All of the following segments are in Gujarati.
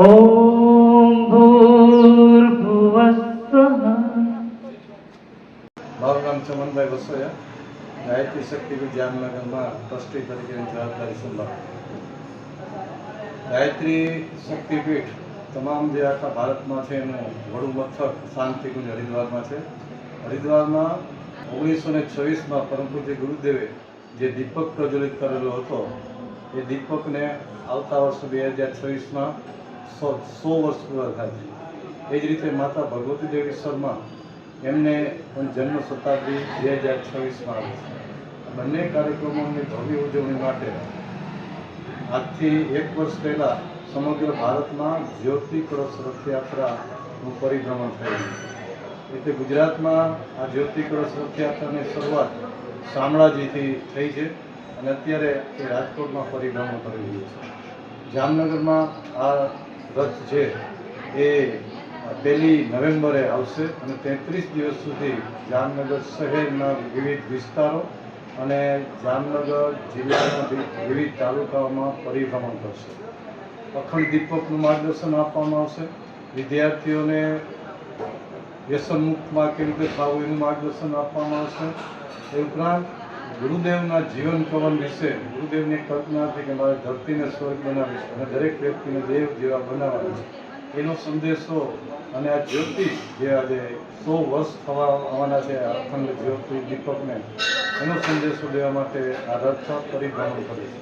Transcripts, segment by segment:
ઓમ મારું નામ ચમનભાઈ વસોયા. ગાયત્રી શક્તિપીઠ જામનગરમાં ટ્રસ્ટી તરીકેની જવાબદારી સંભાળ. ગાયત્રી શક્તિપીઠ તમામ જે આખા ભારતમાં છે એનું વડું મથક શાંતિકુંજ હરિદ્વારમાં છે. હરિદ્વારમાં ઓગણીસો ને છવ્વીસમાં પરમપૂજ્ય ગુરુદેવે જે દીપક પ્રજ્વલિત કરેલો હતો, એ દીપકને આવતા વર્ષ બે હજાર છવ્વીસમાં સો વર્ષ પૂરા થાય છે. એ જ રીતે માતા ભગવતી દેવી શર્મા એમને પણ જન્મ શતાબ્દી બે હજાર છવ્વીસમાં આવે છે. બંને કાર્યક્રમોની ભવ્ય ઉજવણી માટે આજથી એક વર્ષ પહેલાં સમગ્ર ભારતમાં જ્યોતિ કળશ રથયાત્રાનું પરિભ્રમણ થયું. એટલે ગુજરાતમાં આ જ્યોતિ કળશ રથયાત્રાની શરૂઆત શામળાજીથી થઈ છે અને અત્યારે એ રાજકોટમાં પરિભ્રમણ કરી રહ્યું છે. જામનગરમાં આ રથ છે એ પહેલી નવેમ્બરે આવશે અને તેત્રીસ દિવસ સુધી જામનગર શહેરના વિવિધ વિસ્તારો અને જામનગર જિલ્લાના વિવિધ તાલુકાઓમાં પરિભ્રમણ કરશે. અખંડ દીપકનું માર્ગદર્શન આપવામાં આવશે. વિદ્યાર્થીઓને વ્યસનમુક્તમાં કેવી રીતે થવું એનું માર્ગદર્શન આપવામાં આવશે. એ ઉપરાંત ગુરુદેવના જીવન કવન વિશે, ગુરુદેવની કલ્પના હતી કે મારે ધરતીને સ્વર્ગ બનાવીશ અને દરેક વ્યક્તિને દેવ જેવા બનાવવાનું એનો સંદેશો અને આ જ્યોતિ જે આજે સો વર્ષ થવા આવવાના છે અખંડ જ્યોતિ દીપકને, એનો સંદેશો દેવા માટે આ રથ પરિભ્રમણ કરે છે.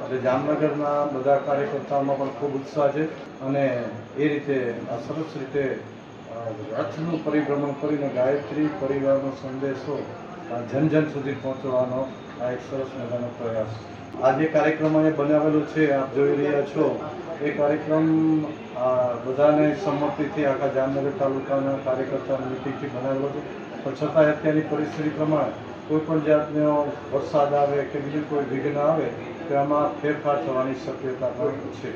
એટલે જામનગરના બધા કાર્યકર્તાઓમાં પણ ખૂબ ઉત્સાહ છે અને એ રીતે આ સરસ રીતે રથનું પરિભ્રમણ કરીને ગાયત્રી પરિવારનો સંદેશો જન જન સુધી પહોંચવાનો આ એક સરસ મજાનો પ્રયાસ. આ જે કાર્યક્રમ અહીંયા બનાવેલો છે, આપ જોઈ રહ્યા છો, એ કાર્યક્રમ બધાને સંમતિથી આખા જામનગર તાલુકાના કાર્યકર્તાની મિટિંગથી બનાવેલો છે પણ છતાંય અત્યારની પરિસ્થિતિ પ્રમાણે કોઈ પણ જાતનો વરસાદ આવે કે બીજું કોઈ વિઘ્ન આવે, તો આમાં ફેરફાર થવાની શક્યતા પણ છે.